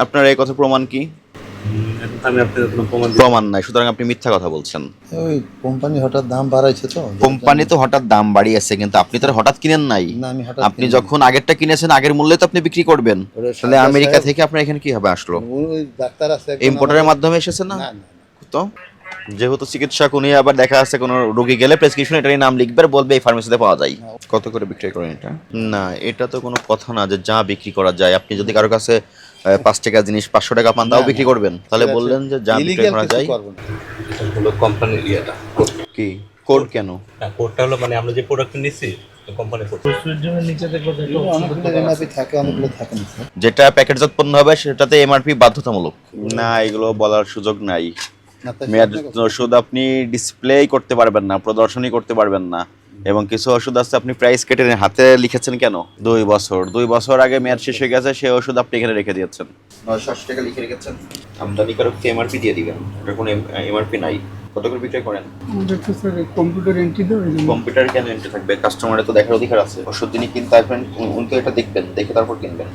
আপনার এই কথা প্রমাণ কি? আমি আপনার কোনো প্রমাণ নাই সুতরাং আপনি মিথ্যা কথা বলছেন। ওই কোম্পানি হঠাৎ দাম বাড়াইছে তো কোম্পানি তো হঠাৎ দাম বাড়িয়েছে কিন্তু আপনি তো আর হঠাৎ কিনেন নাই। না আমি হঠাৎ আপনি যখন আগেরটা কিনেছেন আগের মূল্যে তো আপনি বিক্রি করবেন। তাহলে আমেরিকা সাহেব- থেকে আপনার এখানে কি হবে আসলো? ওই ডাক্তার আছে একজন ইম্পোর্টারের মাধ্যমে এসেছে না? না না না। তো? যেহেতু চিকিৎসক উনি আবার দেখা যাচ্ছে কোনো রোগী গেলে প্রেসক্রিপশন এটারই নাম লিখবে আর বলবে এই ফার্মেসিতে পাওয়া যায়। কত করে বিক্রি করেন এটা? না এটা তো কোনো কথা না যে যা বিক্রি করা যায়। আপনি যদি কারও কাছে পাঁচ টাকা জিনিস পাঁচশো টাকা পান তাও বিক্রি করবেন। তাহলে বললেন যে যা বিক্রি করা যায়। করব না। এটা হলো কোম্পানির ইয়েটা। কোড কি? কোড কেন? কোডটা হলো মানে আমরা যে প্রোডাক্ট নিচ্ছি কোম্পানির কোড এগুলো অনেকগুলো MRP থাকে অনেকগুলো থাকে না স্যার যেটা প্যাকেটজাত পণ্য হবে সেটাতে এমআরপি বাধ্যতামূলক। না এগুলো বলার সুযোগ নাই। মেয়াদ ওষুধ আপনি ডিসপ্লে করতে পারবেন না প্রদর্শনী করতে পারবেন না। এবং কিছু ওষুধ আছে আপনি প্রাইস কেটে হাতে লিখেছেন কেন? দুই বছর। দুই বছর আগে মেয়াদ শেষ হয়ে গেছে সেই ওষুধ আপনি এখানে রেখে দিয়েছেন। নয়শো আশি টাকা লিখে রেখেছেন। আমদানিকারককে এমআরপি দিয়ে দিবেন? ওটার কোনো এমআরপি নাই। কত করে বিক্রয় করেন? কম্পিউটার এন্ট্রি কম্পিউটার কেন এন্ট্রি থাকবে? কাস্টমারের তো দেখার অধিকার আছে। ওষুধ যিনি কিনতে আসবেন উনি- উনি তো এটা দেখবেন দেখে তারপর কিনবেন।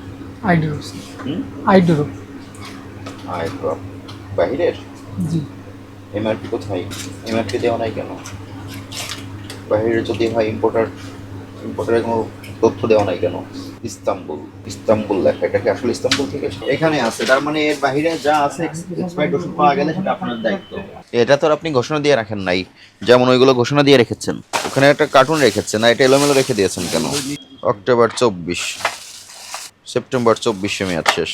আইডোরো হুম? আইডোরো আয় ড্রপ বাহিরের? জি। এমআরপি কোথায়? এমআরপি দেওয়া নাই কেন? বাইরে যদি হয় ইম্পোর্টার ইম্পোর্টারের কোনো তথ্য দেওয়া নাই কেন? ইস্তাম্বুল ইস্তাম্বুল লেখা এটা কি আসলে ইস্তাম্বুল থেকে এখানে আছে তার মানে এর বাইরে যা আছে এক্সপায়ার্ড ওষুধ পাওয়া গেলে সেটা আপনার দায়িত্ব। এটা তো আর আপনি ঘোষণা দিয়ে রাখেন নাই। যেমন ওইগুলো ঘোষণা দিয়ে রেখেছেন। ওখানে একটা কার্টুন রেখেছেন না এটা এলোমেলো রেখে দিয়েছেন কেন? অক্টোবর চব্বিশ সেপ্টেম্বর চব্বিশে মেয়াদ শেষ।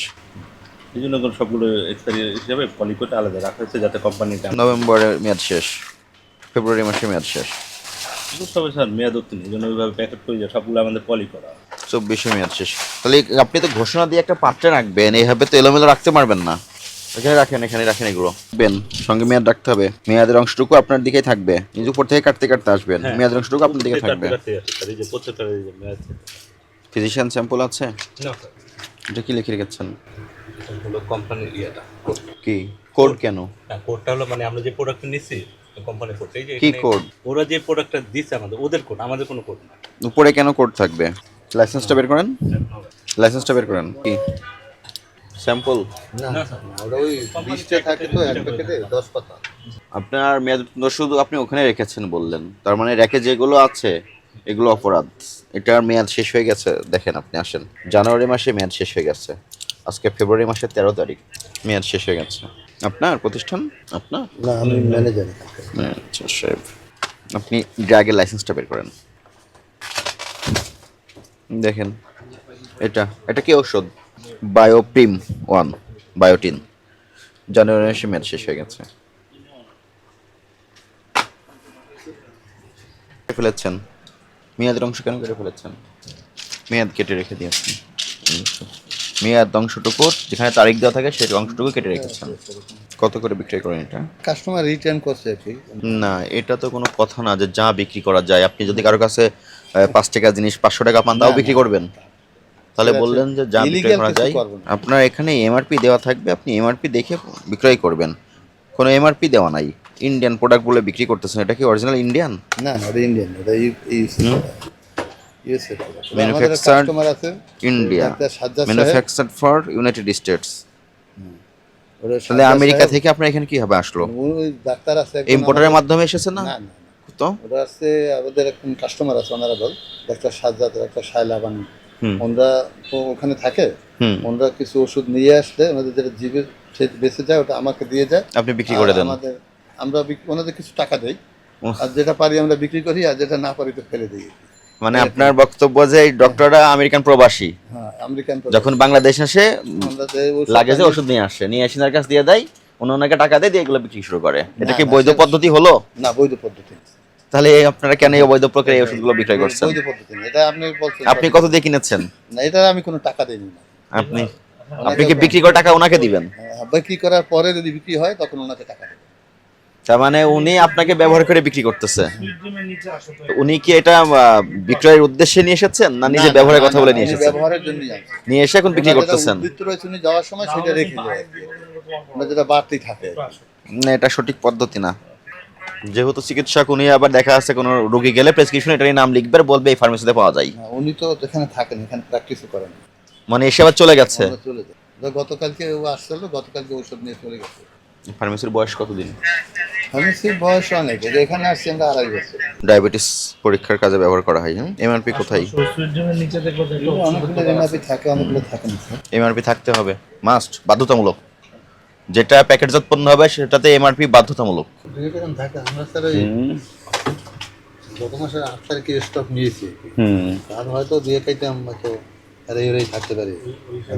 এই জন্য সবগুলো এক্সপায়ারি হিসাবে পলিকোটা আলাদা রাখা হয়েছে যাতে কোম্পানিটা নভেম্বরে মেয়াদ শেষ ফেব্রুয়ারি মাসে মেয়াদ শেষ। সবাই স্যার মেয়াদ উত্তীর্ণ এই জন্য ওইভাবে প্যাকেট করে যায় সবগুলো আমাদের পলি করা চব্বিশে মেয়াদ শেষ। তাহলে আপনি তো ঘোষণা দিয়ে একটা পাত্রে রাখবেন এইভাবে তো এলোমেলো রাখতে পারবেন না। এখানে রাখেন এখানে রাখেন এগুলো। বেন সঙ্গে মেয়াদ রাখতে হবে। মেয়াদের অংশটুকু আপনার দিকেই থাকবে নিজে উপর থেকে কাটতে কাটতে আসবেন। হ্যাঁ। মেয়াদের অংশটুকু আপনার দিকে থাকবে। ফিজিশিয়ান স্যাম্পল আছে? এটা কি লিখে রেখেছেন? এটা হলো কোম্পানির ইয়েটা। কোড কি? কোড কেন? না কোডটা হলো মানে আমরা যে প্রোডাক্ট নিচ্ছি কোম্পানির কোড এই যে কি code? ওরা যে প্রোডাক্টটা দিচ্ছে আমাদের ওদের কোড আমাদের কোনো কোড না। উপরে কেন কোড থাকবে? লাইসেন্সটা বের করেন। লাইসেন্সটা বের করেন। কি? স্যাম্পল না ওই বিশটা থাকে তো এক প্যাকেটে দশ পাতা। আপনার মেয়াদ শুধু আপনি ওখানে রেখেছেন বললেন। তার মানে র্যাকে যেগুলো আছে এগুলো অপরাধ। এটার মেয়াদ শেষ হয়ে গেছে। দেখেন আপনি আসেন। জানুয়ারি মাসে মেয়াদ শেষ হয়ে গেছে। আজকে ফেব্রুয়ারি মাসের তেরো তারিখ। মেয়াদ শেষ হয়ে গেছে। আপনার প্রতিষ্ঠান? আপনার? না আমি ম্যানেজার আচ্ছা সাহেব। আপনি ড্রাগের লাইসেন্সটা বের করেন। দেখেন এটা এটা কি ঔষধ? বায়োপ্রিম ওয়ান বায়োটিন জানুয়ারি মাসে মেয়াদ শেষ হয়ে গেছে। ফেলেছেন। মেয়াদের অংশ কেন কেটে ফেলেছেন? মেয়াদ কেটে রেখে দিয়েছেন। মেয়াদ অংশটুকু যেখানে তারিখ দেওয়া থাকে সেই অংশটুকু কেটে রেখেছেন কত করে বিক্রয় করেন এটা? কাস্টমার রিটার্ন করছে কি। না এটা তো কোনো কথা না যে যা বিক্রি করা যায়। আপনি যদি কারও কাছে পাঁচ টাকা জিনিস পাঁচশো টাকা পান তাও বিক্রি করবেন। তাহলে বললেন যে যা বিক্রয় Illegal করা যায়। আপনার এখানে এমআরপি দেওয়া থাকবে আপনি এমআরপি দেখে বিক্রয় করবেন। কোনো এমআরপি দেওয়া নাই। ইন্ডিয়ান প্রোডাক্ট বলে বিক্রি করতেছেন এটা কি অরিজিনাল ইন্ডিয়ান না ওটা ইন্ডিয়ান ওটা ইন্ডিয়া ফর ইউনাইটেড স্টেটস তাহলে আমেরিকা থেকে আপনার এখানে কীভাবে আসলো? ডাক্তার আছে ইম্পোর্টারের মাধ্যমে এসেছে না? তো। ওটা আছে আমাদের একজন কাস্টমার আছে ওনারা বল ডাক্তার সাজ্জাদ ডাক্তার শায়লা বানু হুম। ওনারা তো ওখানে থাকে। ওনারা কিছু ওষুধ নিয়ে আসলে ওনাদের যেটা জিভে বেঁচে যায় ওটা আমাকে দিয়ে যায়। আপনি বিক্রি করে দেন। আমাদের আমরা ওনাদের কিছু টাকা দেই। আর যেটা পারি আমরা বিক্রি করি আর যেটা না পারি তো ফেলে দিই। মানে আপনার বক্তব্য যে এই ডক্টররা আমেরিকান প্রবাসী। হ্যাঁ যখন বাংলাদেশ আসে লাগে যে ওষুধ নিয়ে আসে নিয়ে এসে তার কাছে দিয়ে দেয় অন্য ওনাকে টাকা দিয়ে দিয়ে এগুলো বিক্রি শুরু করে। এটা কি বৈধ পদ্ধতি হলো? না বৈধ পদ্ধতি তাহলে আপনারা কেন এই অবৈধ প্রক্রিয়া এই ওষুধগুলো বিক্রয় করছেন? বৈধ পদ্ধতি না। এটা আপনি বলছেন আপনি কত দিয়ে কিনেছেন? না এটা আমি কোনো টাকা দেইনি না। আপনি আপনি কি বিক্রি করে টাকা ওনাকে দিবেন? হ্যাঁ, বিক্রি করার পরে যদি বিক্রি হয় তখন ওনাকে টাকা দেবে। তার মানে উনি আপনাকে ব্যবহার করে বিক্রি করতেছে। উনি কি এটা বিক্রয়ের উদ্দেশ্যে নিয়ে এসেছেন না নিজে ব্যবহারের কথা বলে নিয়ে এসেছেন? ব্যবহারের আনছে নিয়ে এসে এখন বিক্রি করতেছেন? উনি যাওয়ার সময় সেটা রেখে যায় যেটা বাড়তি থাকে না এটা সঠিক পদ্ধতি না। যেহেতু চিকিৎসক উনি আবার দেখা যাচ্ছে কোনো রোগী গেলে প্রেসক্রিপশন এটারই নাম লিখবে আর বলবে এই ফার্মেসিতে পাওয়া যায়। উনি তো এখানে থাকেন এখানে প্র্যাকটিসও করেন। মানে এসে আবার চলে গেছে। গতকালকে ও আসছিল গতকালকে ওষুধ নিয়ে চলে গেছে। ফার্মেসির বয়স কতদিন? ফার্মেসির বয়স অনেক এই যে এখানে আসছি আমরা আড়াই বছর। ডায়াবেটিস পরীক্ষার কাজে ব্যবহার করা হয় এমআরপি কোথায়? এগুলো অনেকগুলো এমআরপি থাকে অনেকগুলো থাকে না। এমআরপি থাকতে হবে মাস্ট বাধ্যতামূলক। যেটা প্যাকেটজাত পণ্য হবে সেটাতে এমআরপি বাধ্যতামূলক থাকে আমরা স্যার ওই গত মাসের আট তারিখে স্টক নিয়েছি। হুম। আর হয়তো দিয়ে খাইতাম হয়তো থাকতে পারে।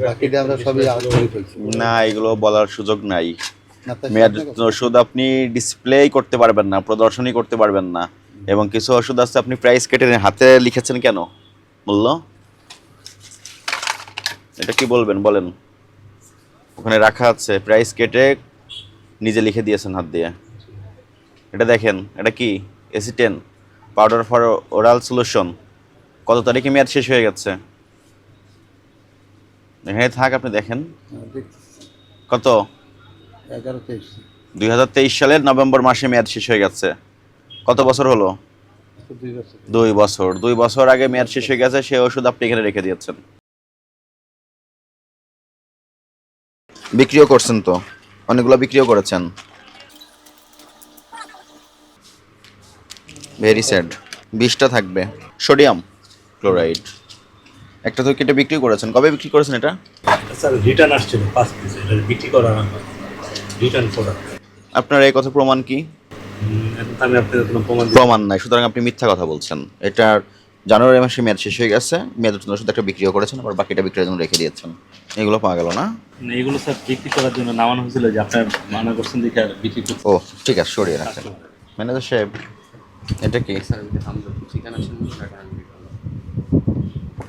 বাকিটা আমরা সবই আউট করে ফেলছি। না এগুলো বলার সুযোগ নাই। ওষুধ আপনি ডিসপ্লেই করতে পারবেন না প্রদর্শনী করতে পারবেন না। এবং কিছু ওষুধ আছে আপনি প্রাইস কেটে হাতে লিখেছেন কেন? মূল্য এটা কি বলবেন? বলেন। ওখানে রাখা আছে প্রাইস কেটে নিজে লিখে দিয়েছেন হাত দিয়ে। এটা দেখেন এটা কি? এসিটেন পাউডার ফর ওরাল সলিউশন কত তারিখে মেয়াদ শেষ হয়ে গেছে? এখানে থাক আপনি দেখেন। হ্যাঁ, কত? এগারো তেইশ। দুই হাজার তেইশ সালের নভেম্বর মাসে মেয়াদ শেষ হয়ে গেছে। কত বছর হলো? দুই বছর। দুই বছর। আগে মেয়াদ শেষ হয়ে গেছে সেই ওষুধ আপনি এখানে রেখে দিয়েছেন। বিক্রিও করছেন তো? অনেকগুলো বিক্রিও করেছেন? ভেরি স্যাড বিষটা থাকবে। Sodium chloride. একটা তো কেটে বিক্রি করেছেন। কবে বিক্রি করেছেন এটা? স্যার রিটার্ন আসছিল পাঁচ পিস এটা বিক্রি করা রিটার্ন করা আপনার এই কথা প্রমাণ কি? আমি আপনাদের কোনো প্রমাণ প্রমাণ নাই সুতরাং আপনি মিথ্যা কথা বলছেন। এটার জানুয়ারি মাসে মেয়াদ শেষ হয়ে গেছে মেয়াদ উত্তীর্ণ ওষুধ একটা বিক্রিও করেছেন আবার বাকিটা বিক্রির জন্য রেখে দিয়েছেন। এগুলো পাওয়া গেল না? এগুলো স্যার বিক্রি করার জন্য নামানো হয়েছিল যে আপনার মানা করছেন দেখে আর বিক্রি ও ঠিক আছে সরিয়ে রাখেন। ম্যানেজার সাহেব এটা কি?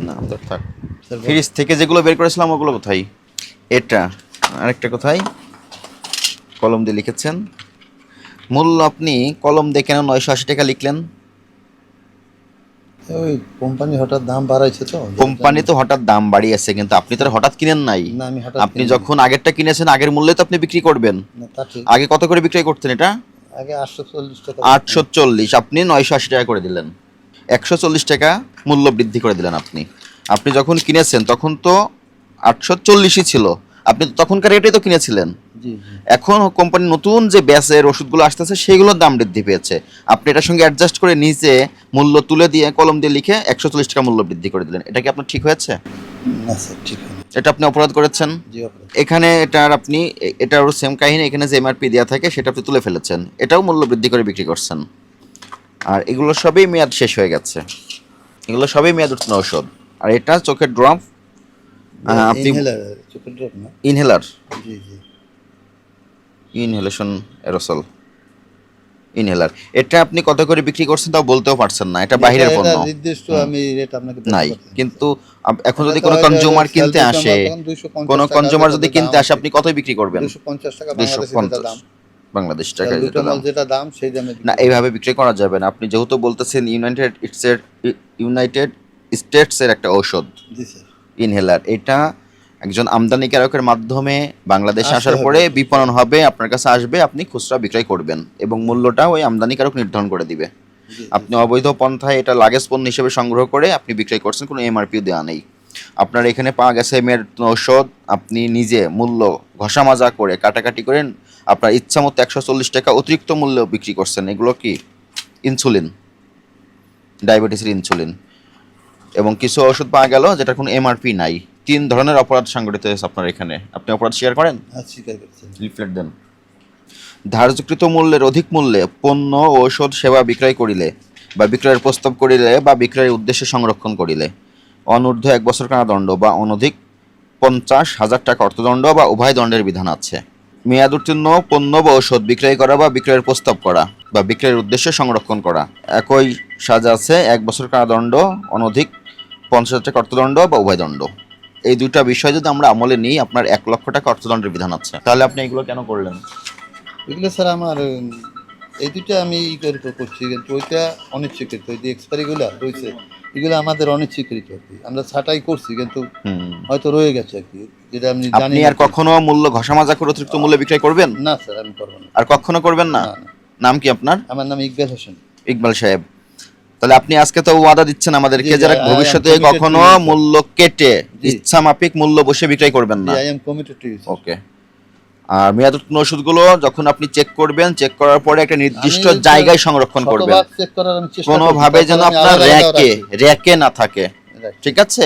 না আমাদের থাক। ফ্রিজ থেকে যেগুলো বের করেছিলাম ওগুলো কোথায়? এটা আরেকটা কোথায়? কলম দিয়ে লিখেছেন। মূল্য আপনি কলম দিয়ে কেন নয়শো আশি টাকা লিখলেন? ওই কোম্পানি হঠাৎ দাম বাড়াইছে তো। কোম্পানি তো হঠাৎ দাম বাড়িয়েছে কিন্তু আপনি তো হঠাৎ কিনেন নাই। না আমি হঠাৎ আপনি যখন আগেরটা কিনেছেন আগের মূল্যে তো আপনি বিক্রি করবেন। না তা ঠিক। আগে কত করে বিক্রি করতেন এটা? আগে আটশো চল্লিশ টাকা। আটশো চল্লিশ আপনি নয়শো আশি টাকা করে দিলেন। একশো চল্লিশ টাকা মূল্য বৃদ্ধি করে দিলেন আপনি। আপনি যখন কিনেছেন তখন তো আটশো চল্লিশই ছিল। আপনি তখনকার রেটেই তো কিনেছিলেন। এখন কোম্পানি নতুন যে ব্যাসের ওষুধগুলো আসতেছে সেগুলোর দাম বৃদ্ধি পেয়েছে। আপনি এটার সঙ্গে অ্যাডজাস্ট করে নিজে মূল্য তুলে দিয়ে কলম দিয়ে লিখে একশো চল্লিশ টাকা মূল্য বৃদ্ধি করে দিলেন। এটা কি আপনার ঠিক হয়েছে? না স্যার ঠিক এটা আপনি অপরাধ করেছেন? এখানে এটার আপনি এ- এটারও সেম কাহিনী এখানে যে এমআরপি দেওয়া থাকে সেটা আপনি তুলে ফেলেছেন। এটাও মূল্য বৃদ্ধি করে বিক্রি করছেন। আর এগুলো সবই মেয়াদ শেষ হয়ে গেছে। এগুলো সবই মেয়াদ উত্তীর্ণ ঔষধ। আর এটা চোখের ড্রপ আপনি ইনহেলার ইনহেলার জি জি। Inhalation aerosol. ইনহেলার। এটা আপনি কত করে বিক্রি করছেন তাও বলতেও পারছেন না এটা বাইরের পণ্য। নির্দিষ্ট আমি রেট আপনাকে নাই না। কিন্তু এখন যদি কোনো কনজিউমার কিনতে আসে আমরা তখন 250 কোনো কনজিউমার যদি কিনতে আসে আপনি কতই বিক্রি করবেন? 250 টাকা দুশো বাংলাদেশে দাম। বাংলাদেশ টাকা যেটা দাম। যেটা দাম সেই দামে না এইভাবে বিক্রি করা যাবে না। আপনি যেহেতু বলতেছেন ইউনাইটেড ইটসের ইউনাইটেড স্টেটসের একটা ঔষধ। জি স্যার। ইনহেলার এটা একজন আমদানিকারকের মাধ্যমে বাংলাদেশে আসার পরে বিপণন হবে আপনার কাছে আসবে আপনি খুচরা বিক্রয় করবেন এবং মূল্যটা ওই আমদানিকারক নির্ধারণ করে দিবে। আপনি অবৈধ পন্থায় এটা লাগেজ পণ্য হিসেবে সংগ্রহ করে আপনি বিক্রয় করছেন কোনো এমআরপিও দেওয়া নেই। আপনার এখানে পাওয়া গেছে মেয়ের ঔষধ আপনি নিজে মূল্য ঘষা মাজা করে কাটাকাটি করে আপনার ইচ্ছা মতো একশো চল্লিশ টাকা অতিরিক্ত মূল্য বিক্রি করছেন। এগুলো কি? ইনসুলিন ডায়াবেটিসের ইনসুলিন। এবং কিছু ওষুধ পাওয়া গেল যেটা কোনো এমআরপি নাই। তিন ধরনের অপরাধ সংগঠিত হয়েছে আপনার এখানে। আপনি অপরাধ স্বীকার করেন? হ্যাঁ স্বীকার করছেন লিফলেট দেন। ধার্যকৃত মূল্যের অধিক মূল্যে পণ্য ঔষধ সেবা বিক্রয় করিলে বা বিক্রয়ের প্রস্তাব করিলে বা বিক্রয়ের উদ্দেশ্যে সংরক্ষণ করিলে অনূর্ধ্ব এক বছর কারাদণ্ড বা অনধিক পঞ্চাশ হাজার টাকা অর্থদণ্ড বা উভয় দণ্ডের বিধান আছে। মেয়াদ উত্তীর্ণ পণ্য বা ঔষধ বিক্রয় করা বা বিক্রয়ের প্রস্তাব করা বা বিক্রয়ের উদ্দেশ্যে সংরক্ষণ করা। একই সাজা আছে এক বছর কারাদণ্ড অনধিক পঞ্চাশ হাজার টাকা অর্থদণ্ড বা উভয় দণ্ড। এই দুইটা বিষয় যদি আমরা আমলে নিই আপনার এক লক্ষ টাকা অর্থদণ্ডের বিধান আছে। তাহলে আপনি এগুলো কেন করলেন? এগুলো স্যার আমার এই দুটো আমি ই করছি কিন্তু ওইটা অনিচ্ছুকৃত। ওই যে এক্সপায়ারিগুলো রয়েছে এগুলো আমাদের অনিচ্ছুকৃত আর কি। আমরা ছাটাই করছি কিন্তু হয়তো রয়ে গেছে আর কি যেটা আমি জানি আর কখনো মূল্য ঘষামাজা করে অতিরিক্ত মূল্যে বিক্রয় করবেন? না স্যার আমি করব না। আর কখনো করবেন না। নাম কি আপনার? আমার নাম ইকবাল হোসেন। ইকবাল সাহেব। তাহলে আপনি আজকে তো ওয়াদা দিচ্ছেন আমাদেরকে যারা ভবিষ্যতে কখনো মূল্য কেটে ইচ্ছা মাফিক মূল্য বসে বিক্রয় করবেন না। I am committed to okay আর মেয়াদোত্তীর্ণ ওষুধগুলো যখন আপনি চেক করবেন চেক করার পরে একটা নির্দিষ্ট জায়গায় সংরক্ষণ করবেন। কোনোভাবে যেন আপনার র্যাকে র্যাকে না থাকে। ঠিক আছে?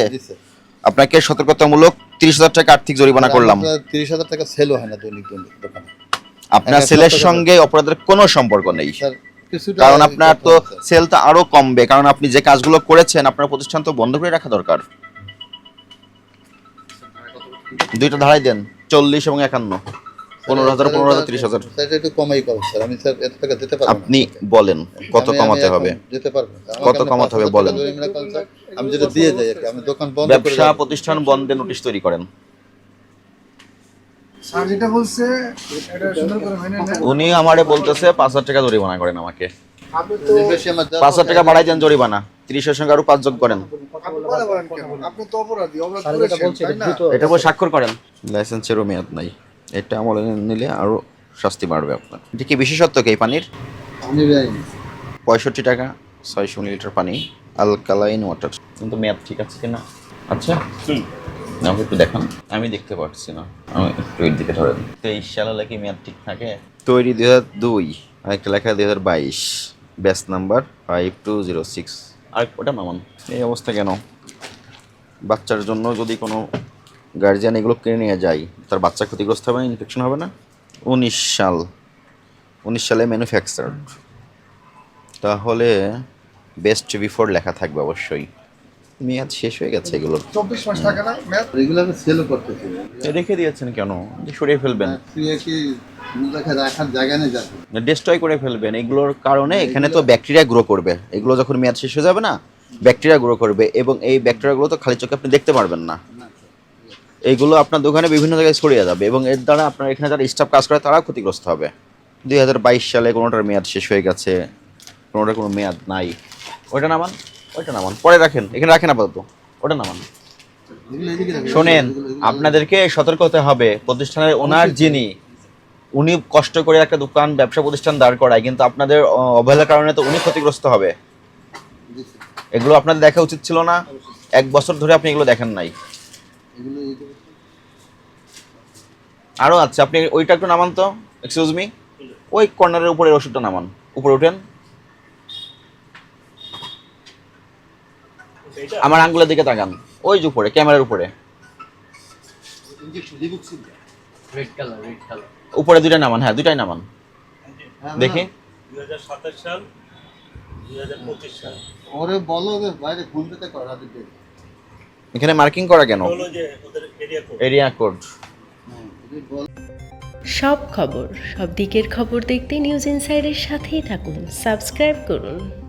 আপনাকে সতর্কতামূলক তিরিশ হাজার টাকা আর্থিক জরিমানা করলাম। তিরিশ হাজার টাকা সেলও হয় না দৈনিক দৈনিক দোকানে। আপনার সেলের সঙ্গে অপরাধের কোনো সম্পর্ক নেই। স্যার কারণ আপনার তো সেল তো আরও কমবে কারণ আপনি যে কাজগুলো করেছেন আপনার প্রতিষ্ঠান তো বন্ধ করে রাখা দরকার। দুইটা ধারাই দেন চল্লিশ এবং একান্ন। পনেরো হাজার পনেরো হাজার তিরিশ হাজার। একটু কমাই স্যার। আমি স্যার এত টাকা দিতে পারব আপনি বলেন কত কমাতে হবে? দিতে পারব কত কমাতে হবে বলেন। আমি যেটা দিয়ে যাই আমি দোকান বন্ধ করে ব্যবসা প্রতিষ্ঠান বন্ধে নোটিশ তৈরি করেন। স্যার যেটা বলছে এটা সুন্দর করে মেনে নেন। উনি আমারে বলতেছে পাঁচ হাজার টাকা জরিমানা করেন আমাকে। আপনি তো পাঁচ হাজার টাকা বাড়াই দেন জরিমানা। তিরিশের সঙ্গে আরও পাঁচ যোগ করেন। আপনি বলে বলেন কেন? আপনি তো অপরাধী অপরাধ করেছেন এটা উপর স্বাক্ষর করেন। লাইসেন্সেরও মেয়াদ নাই। এটা আমলে নিলে আরও শাস্তি বাড়বে আপনার। এটা কি বিশেষত্ব কি পানির? পঁয়ষট্টি টাকা ছয়শো মিলিলিটার পানি আলকালাইন ওয়াটার। কিন্তু মেয়াদ ঠিক আছে কিনা? আচ্ছা। আমাকে একটু দেখান। আমি দেখতে পাচ্ছি না। আমি একটু এর দিকে ধরেন তেইশ সালে কি মেয়াদ ঠিক থাকে? তৈরি দুই হাজার দুই আরেকটা লেখা দুই হাজার বাইশ batch number five two zero six আর ওটা নামান এই অবস্থা কেন? বাচ্চার জন্য যদি কোনো গার্জিয়ান এগুলো কিনে নিয়ে যায় তার বাচ্চা ক্ষতিগ্রস্ত হবে ইনফেকশন হবে না? উনিশ সাল। উনিশ সালে ম্যানুফ্যাকচার তাহলে বেস্ট বিফোর লেখা থাকবে অবশ্যই। মেয়াদ শেষ হয়ে গেছে এগুলো। চব্বিশ মাস থাকে না ম্যাথ এগুলো আমি সেলও করতেছি রেখে দিয়েছেন কেন? সরিয়ে ফেলবেন। তুই কি ডিস্ট্রয় করে ফেলবেন। এগুলোর কারণে এখানে তো ব্যাকটেরিয়া গ্রো করবে। এগুলো যখন মেয়াদ শেষ হয়ে যাবে না ব্যাকটেরিয়া গ্রো করবে এবং এই ব্যাকটেরিয়াগুলো তো খালি চোখে আপনি দেখতে পারবেন না। এইগুলো আপনার দোকানে বিভিন্ন জায়গায় ছড়িয়ে যাবে এবং এর দ্বারা আপনার এখানে যারা স্টাফ কাজ করে তারাও ক্ষতিগ্রস্ত হবে। দুই হাজার বাইশ সালে কোনোটার মেয়াদ শেষ হয়ে গেছে কোনোটার কোনো মেয়াদ নাই। ওইটা নামান। ওইটা নামান। পরে রাখেন, এখানে রাখেন আপাতত। ওটা নামান। শোনেন, আপনাদেরকে সতর্ক হতে হবে। প্রতিষ্ঠানের ওনার যিনি, উনি কষ্ট করে একটা দোকান, ব্যবসা প্রতিষ্ঠান দাঁড় করায়, কিন্তু আপনাদের অবহেলার কারণে তো উনি ক্ষতিগ্রস্ত হবে। এগুলো আপনাদের দেখা উচিত ছিল না। এক বছর ধরে আপনি এগুলো দেখেন নাই। আরও আছে, আপনি ওইটা একটু নামান তো। এক্সকিউজ মি ওই কর্নারের উপরে ওষুধটা নামান। উপরে উঠেন। আমার আঙ্গুলের দিকে তাকান। ওই যে উপরে ক্যামেরার উপরে। উপরে দুইটা নামান হ্যাঁ দুইটাই নামান। দেখি। সাল সাল। ওরে বলো বাইরে এখানে মার্কিং করা কেন? হলো যে ওদের এরিয়া কোড এরিয়া কোড সব খবর সব দিকের খবর দেখতে নিউজ ইনসাইডের সাথেই থাকুন। সাবস্ক্রাইব করুন।